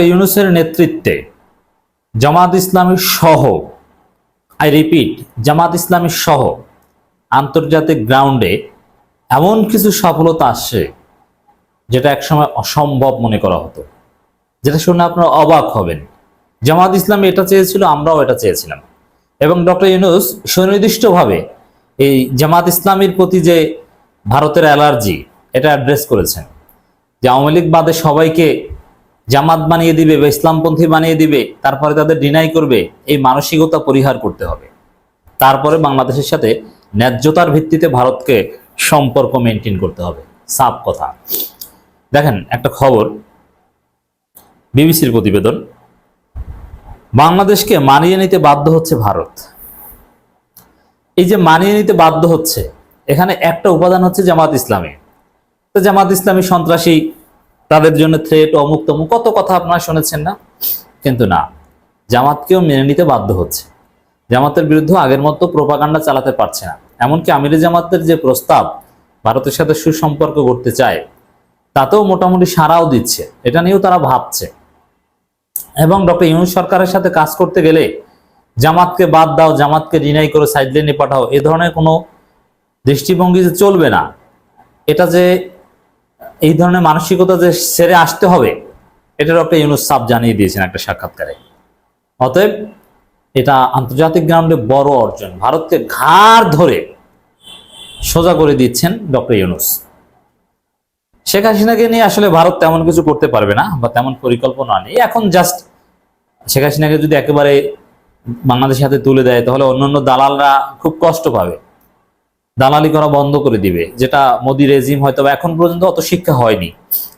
ইউনুসের নেতৃত্বে জামাত ইসলামী সহ আই রিপিট জামাত ইসলামী সহ আন্তর্জাতিক গ্রাউন্ডে এমন কিছু সফলতা আসছে যেটা একসময় অসম্ভব মনে করা হতো। যেটা শুনে আপনারা অবাক হবেন। জামাত ইসলামী এটা চেয়েছিল, আমরাও এটা চেয়েছিলাম। এবং ডক্টর ইউনুস সুনির্দিষ্টভাবে এই জামাত ইসলামীর প্রতি যে ভারতের অ্যালার্জি, এটা অ্যাড্রেস করেছেন। যে আওয়ামী লীগ বাদে সবাইকে জামাত বানিয়ে দিবে বা ইসলামপন্থী বানিয়ে দিবে, তারপরে তাদের ডিনাই করবে, এই মানসিকতা পরিহার করতে হবে। তারপরে বাংলাদেশের সাথে ন্যায্যতার ভিত্তিতে ভারতকে সম্পর্ক মেনটেন করতে হবে। সাফ কথা। দেখেন, একটা খবর, বিবিসির প্রতিবেদন। বাংলাদেশকে মানিয়ে নিতে বাধ্য হচ্ছে ভারত। এই যে মানিয়ে নিতে বাধ্য হচ্ছে, এখানে একটা উপাদান হচ্ছে জামাত ইসলামী। তো জামাত ইসলামী সন্ত্রাসী তাদের জন্য থ্রেট অমুক তমুক, কত কথা আপনারা শুনেছেন না? কিন্তু না, জামাতকেও মেনে নিতে বাধ্য হচ্ছে। জামাতের বিরুদ্ধে আগের মতো প্রোপাগান্ডা চালাতে পারছে না। এমনকি আমিরে জামাতের যে প্রস্তাব ভারতের সাথে সুসম্পর্ক করতে চায়, তাতেও মোটামুটি সাড়াও দিচ্ছে। এটা নিয়েও তারা ভাবছে। এবং ডক্টর ইউনুস সরকারের সাথে কাজ করতে গেলে জামাতকে বাদ দাও, জামাতকে রিনাই করে সাইডলাইনে পাঠাও, এ ধরনের কোনো দৃষ্টিভঙ্গি যে চলবে না, এটা যে এই ধরনের মানসিকতা যে সেরে আসতে হবে এটা ডক্টর ইউনুস সাব জানিয়ে দিয়েছেন একটা সাক্ষাৎকারে। অতএব এটা আন্তর্জাতিক গ্রাউন্ডে বড় অর্জন। ভারতকে ঘাড় ধরে সোজা করে দিচ্ছেন ডক্টর ইউনুস। শেখ হাসিনাকে নিয়ে আসলে ভারত তেমন কিছু করতে পারবে না বা তেমন পরিকল্পনা নেই। এখন জাস্ট শেখ হাসিনাকে যদি একেবারে বাংলাদেশের হাতে তুলে দেয়, তাহলে অন্যান্য দালালরা খুব কষ্ট পাবে। দালালি করা বন্ধ করে দিবে, যেটা মোদি রেজিম হয়তো এখন পর্যন্ত অত শিক্ষা হয়নি।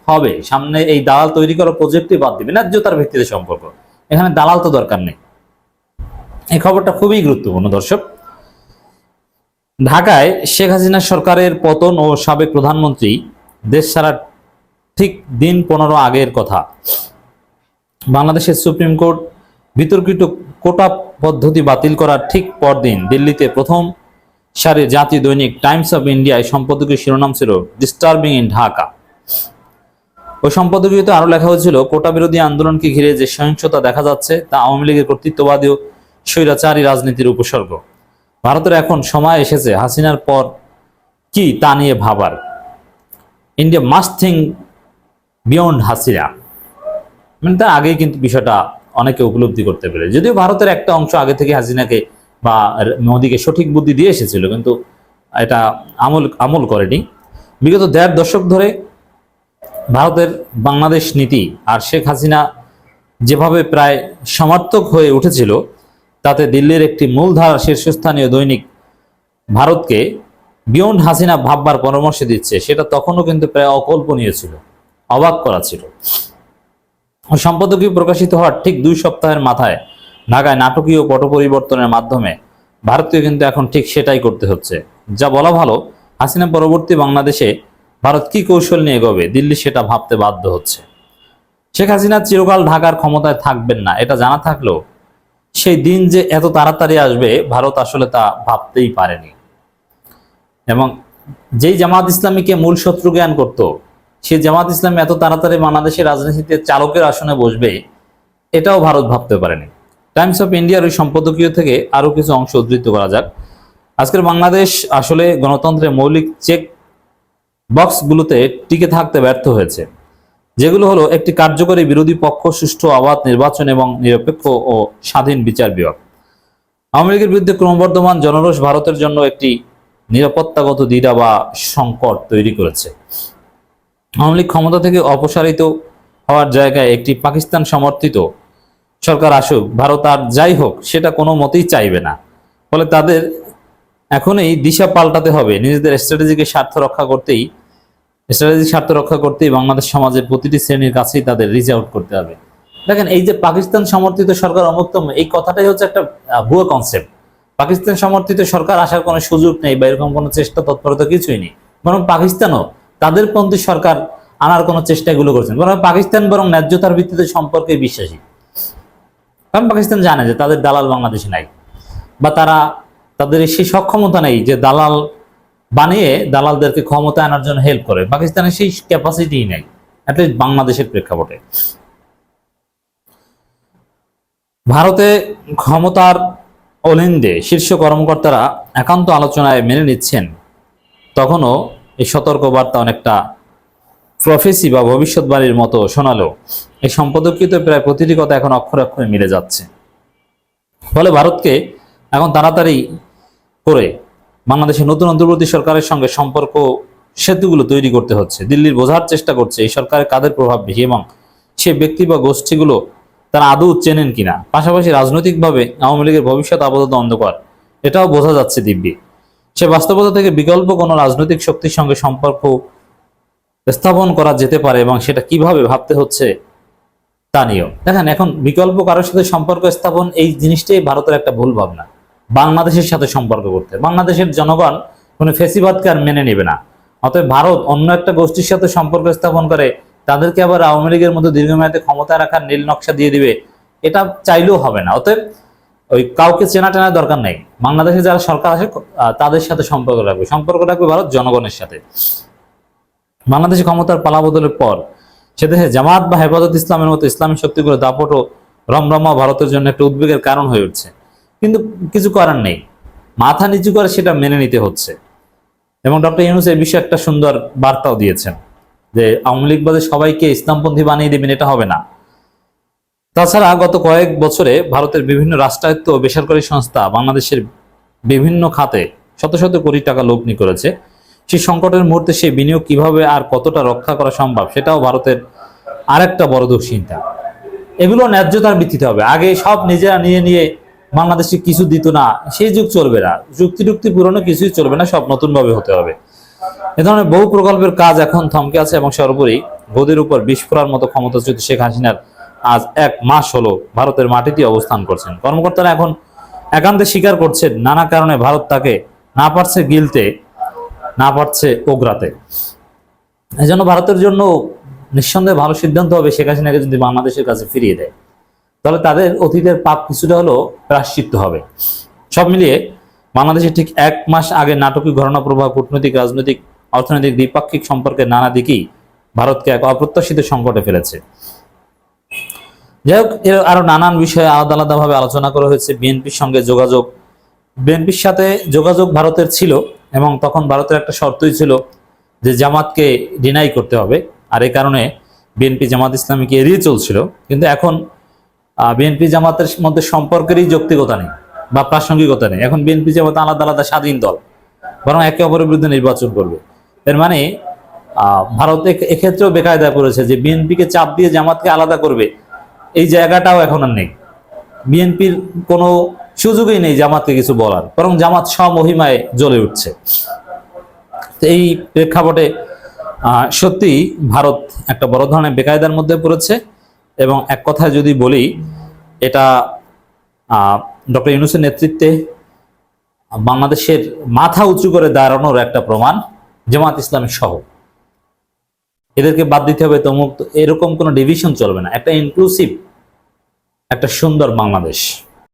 হবে, সামনে এই দালাল তৈরি করার প্রজেক্টই বাদ দিবে, ন্যায্যতার ভিত্তিতে সম্পর্ক। এখানে দালাল তো দরকার নেই। এই খবরটা খুবই গুরুত্বপূর্ণ, দর্শক। ঢাকায় শেখ হাসিনা সরকারের পতন ও সাবেক প্রধানমন্ত্রী, দেশ ছাড়া ঠিক দিন পনেরো আগের কথা। বাংলাদেশের সুপ্রিম কোর্ট বিতর্কিত কোটা পদ্ধতি বাতিল করার ঠিক পরদিন দিল্লিতে প্রথম সারির জাতীয় দৈনিক টাইমস অফ ইন্ডিয়ায় সম্পাদকীয় শিরোনাম ছিল ডিস্টার্বিং ইন ঢাকা ওই সম্পাদকীয়তে আরও লেখা হয়েছিল, কোটা বিরোধী আন্দোলনকে ঘিরে যে সহিংসতা দেখা যাচ্ছে, তা আওয়ামী লীগের কর্তৃত্ববাদী ও স্বৈরাচারী রাজনীতির উপসর্গ। ভারতের এখন সময় এসেছে হাসিনার পর কি তা নিয়ে ভাবার। India must think beyond Hasina. মানে তার আগেই কিন্তু বিষয়টা অনেকে উপলব্ধি করতে পেরে। যদিও ভারতের একটা অংশ আগে থেকে হাসিনাকে বা মোদীকে সঠিক বুদ্ধি দিয়ে এসেছিল, কিন্তু এটা আমল আমল করেনি। বিগত দেড় দশক ধরে ভারতের বাংলাদেশ নীতি আর শেখ হাসিনা যেভাবে প্রায় সমার্থক হয়ে উঠেছিল, তাতে দিল্লির একটি মূলধারা শীর্ষস্থানীয় দৈনিক ভারতকে বিয়ন্ড হাসিনা ভাববার পরামর্শ দিচ্ছে, সেটা তখনও কিন্তু প্রায় অকল্পনীয় ছিল, অবাক করা ছিল। সম্পাদকীয় প্রকাশিত হওয়ার ঠিক দুই সপ্তাহের মাথায় ঢাকায় নাটকীয় পট পরিবর্তনের মাধ্যমে ভারতীয় কিন্তু এখন ঠিক সেটাই করতে হচ্ছে। যা বলা ভালো, হাসিনা পরবর্তী বাংলাদেশে ভারত কি কৌশল নিয়ে এগোবে, দিল্লি সেটা ভাবতে বাধ্য হচ্ছে। শেখ হাসিনা চিরকাল ঢাকার ক্ষমতায় থাকবেন না, এটা জানা থাকলেও সেই দিন যে এত তাড়াতাড়ি আসবে, ভারত আসলে তা ভাবতেই পারেনি। এবং যেই জামাত ইসলামীকে মূল শত্রু জ্ঞান করত, সেই জামাত ইসলামী এত তাড়াতাড়ি বাংলাদেশের রাজনীতিতে চালকের আসনে বসবে, এটাও ভারত ভাবতে পারেনি। টাইমস অফ ইন্ডিয়ার ওই সম্পাদকীয় থেকে আরও কিছু অংশ উদ্ধৃত করা যাক। আজকের বাংলাদেশ আসলে গণতন্ত্রের মৌলিক চেক বক্সগুলোতে টিকে থাকতে ব্যর্থ হয়েছে, যেগুলো হলো একটি কার্যকরী বিরোধী পক্ষ, সুষ্ঠু আবাদ নির্বাচন এবং নিরপেক্ষ ও স্বাধীন বিচার বিভাগ। আওয়ামী লীগের বিরুদ্ধে ক্রমবর্ধমান জনরোষ ভারতের জন্য একটি নিরাপত্তাগত দ্বিধা বা সংকট তৈরি করেছে। আওয়ামী লীগ ক্ষমতা থেকে অপসারিত হওয়ার জায়গায় একটি পাকিস্তান সমর্থিত সরকার আসুক, ভারত আর যাই হোক, সেটা কোনো মতেই চাইবে না। ফলে তাদের এখন এই দিশা পাল্টাতে হবে। নিজেদের স্ট্র্যাটেজিকে স্বার্থ রক্ষা করতেই, স্ট্র্যাটেজিক স্বার্থ রক্ষা করতেই বাংলাদেশ সমাজের প্রতিটি শ্রেণির কাছেই তাদের রিচ আউট করতে হবে। দেখেন, এই যে পাকিস্তান সমর্থিত সরকার অমুক্তম এই কথাটাই হচ্ছে একটা ভুয়ো কনসেপ্ট পাকিস্তান সমর্থিত সরকার আসার কোনো সুযোগ নেই বা এরকম কোনো চেষ্টা তৎপরতা কিছুই নেই। বরং পাকিস্তানও তাদের পন্থী সরকার আনার কোনো চেষ্টা এগুলো করছেন। বরং পাকিস্তান বরং ন্যায্যতার ভিত্তিতে সম্পর্কে বিশ্বাসী। কারণ পাকিস্তান জানে যে তাদের দালাল বাংলাদেশে নাই। বা তারা, তাদের সেই সক্ষমতা নেই যে দালাল বানিয়ে দালালদেরকে ক্ষমতা আনার জন্য হেল্প করে। পাকিস্তানের সেই ক্যাপাসিটি নেই অ্যাটলিস্ট বাংলাদেশের প্রেক্ষাপটে। ভারতে ক্ষমতার অলিন্দে শীর্ষ কর্মকর্তারা একান্ত আলোচনায় মেনে নিচ্ছেন। তখনও এই সতর্কবার্তা অনেকটা প্রফেসি বা ভবিষ্যৎবাণীর মতো শোনালো এই সম্পাদকীয় প্রায় প্রতিটি কথা এখন অক্ষরে অক্ষরে মিলে যাচ্ছে। ফলে ভারতকে এখন তাড়াতাড়ি করে বাংলাদেশের নতুন অন্তর্বর্তী সরকারের সঙ্গে সম্পর্ক সেতুগুলো তৈরি করতে হচ্ছে। দিল্লির বোঝার চেষ্টা করছে এই সরকারের কাদের প্রভাব বেশি এবং সে ব্যক্তি বা গোষ্ঠীগুলো তারা আদৌ চেনেন কিনা। পাশাপাশি রাজনৈতিকভাবে আওয়ামী লীগের ভবিষ্যৎ আপাতত অন্ধকার। এটাও বোঝা যাচ্ছে দিব্যি। সে বাস্তবতা থেকে বিকল্প কোনো রাজনৈতিক শক্তির সঙ্গে সম্পর্ক স্থাপন করা যেতে পারে এবং সেটা কীভাবে ভাবতে হচ্ছে তা নিয়েও। দেখেন, এখন বিকল্প কারোর সাথে সম্পর্ক স্থাপন এই জিনিসটাই ভারতের একটা ভুল ভাবনা। বাংলাদেশের সাথে সম্পর্ক করতে। বাংলাদেশের জনগণ কোনো ফেসিবাদকে আর মেনে নেবে না। অতএব ভারত অন্য একটা গোষ্ঠীর সাথে সম্পর্ক স্থাপন করে, তাদেরকে আবার আওয়ামী লীগের মতো দীর্ঘমেয়াদে ক্ষমতা রাখার নীল নকশা দিয়ে দিবে, এটা চাইলেও হবে না। অতএব ওই কাউকে চেনা টেনা দরকার নেই। বাংলাদেশে যারা সরকার আছে তাদের সাথে সম্পর্ক রাখবে। সম্পর্ক রাখবে ভারত জনগণের সাথে। বাংলাদেশে ক্ষমতার পালাবদলের পর সে দেশে জামাত বা হেফাজত ইসলামের মতো ইসলামী শক্তিগুলো দাপট ও রমরমা ভারতের জন্য একটা উদ্বেগের কারণ হয়ে উঠছে। কিন্তু কিছু করার নেই। মাথা নিচু করে সেটা মেনে নিতে হচ্ছে। এবং ডক্টর ইউনুস এই বিষয়ে একটা সুন্দর বার্তাও দিয়েছেন যে আওয়ামী লীগ বাদে সবাইকে ইসলামপন্থী বানিয়ে দেবেন এটা হবে না। তাছাড়া গত কয়েক বছরে ভারতের বিভিন্ন রাষ্ট্রায়ত্ত ও বেসরকারি সংস্থা বাংলাদেশের বিভিন্ন খাতে শত শত কোটি টাকা লগ্নি করেছে। সেই সংকটের মুহূর্তে সেই বিনিয়োগ কীভাবে আর কতটা রক্ষা করা সম্ভব, সেটাও ভারতের আরেকটা বড় দুশ্চিন্তা। এগুলো ন্যায্যতার ভিত্তিতে হবে। আগে সব নিজেরা নিয়ে নিয়ে বাংলাদেশে কিছু দিত না, সেই যুগ চলবে না। যুক্তি টুক্তি পুরনো কিছুই চলবে না, সব নতুন ভাবে হতে হবে। এ ধরনের বহু প্রকল্পের কাজ এখন থমকে আছে এবং সর্বোপরি গদির উপর বিস্ফোরার মতো ক্ষমতাচ্যুত শেখ হাসিনার আজ এক মাস হলো ভারতের মাটিতে অবস্থান করছেন। কর্মকর্তারা এখন একান্তে স্বীকার করছেন, নানা কারণে ভারত তাকে না পারছে গিলতে। না পারছে ওগ্রাতে। এই জন্য ভারতের জন্য নিঃসন্দেহে ভালো সিদ্ধান্ত হবে শেখ হাসিনাকে যদি বাংলাদেশের কাছে ফিরিয়ে দেয়। তাহলে তাদের অতীতের পাপ কিছুটা হলেও প্রাশ্চিত্য হবে। সব মিলিয়ে বাংলাদেশে ঠিক এক মাস আগে নাটকীয় ঘটনা প্রবাহ, কূটনৈতিক, রাজনৈতিক, অর্থনৈতিক, দ্বিপাক্ষিক সম্পর্কের নানা দিকেই ভারতকে এক অপ্রত্যাশিত সংকটে ফেলেছে। যাই হোক, এর আরও নানান বিষয়ে আলাদা আলাদাভাবে আলোচনা করা হয়েছে। বিএনপির সঙ্গে যোগাযোগ। বিএনপির সাথে যোগাযোগ ভারতের ছিল। এবং তখন ভারতের একটা শর্তই ছিল যে জামাতকে ডিনাই করতে হবে। আর এই কারণে বিএনপি জামাত ইসলামীকে এড়িয়ে চলছিল। কিন্তু এখন বিএনপি জামাতের মধ্যে সম্পর্কেরই যৌক্তিকতা নেই বা প্রাসঙ্গিকতা নেই। এখন বিএনপি জামাত আলাদা আলাদা স্বাধীন দল, বরং একে অপরের বিরুদ্ধে নির্বাচন করবে। এর মানে ভারত এক্ষেত্রেও বেকায়দা করেছে যে বিএনপিকে চাপ দিয়ে জামাতকে আলাদা করবে। এই জায়গাটাও এখন আর নেই। বিএনপির কোনো সুযোগই নেই জামাতকে কিছু বলার, বরং জামাত স্বমহিমায় জ্বলে উঠছে। এই প্রেক্ষাপটে সত্যি ভারত একটা বড় ধরনের বেকায়দার মধ্যে পড়েছে এবং এক কথায় যদি বলি, এটা ডক্টর ইউনুসের নেতৃত্বে বাংলাদেশের মাথা উঁচু করে দাঁড়ানোর একটা প্রমাণ জামাত ইসলামী সহ। এদেরকে বাদ দিতে হবে তমুক এরকম কোনো ডিভিশন চলবে না। একটা ইনক্লুসিভ একটা সুন্দর বাংলাদেশ।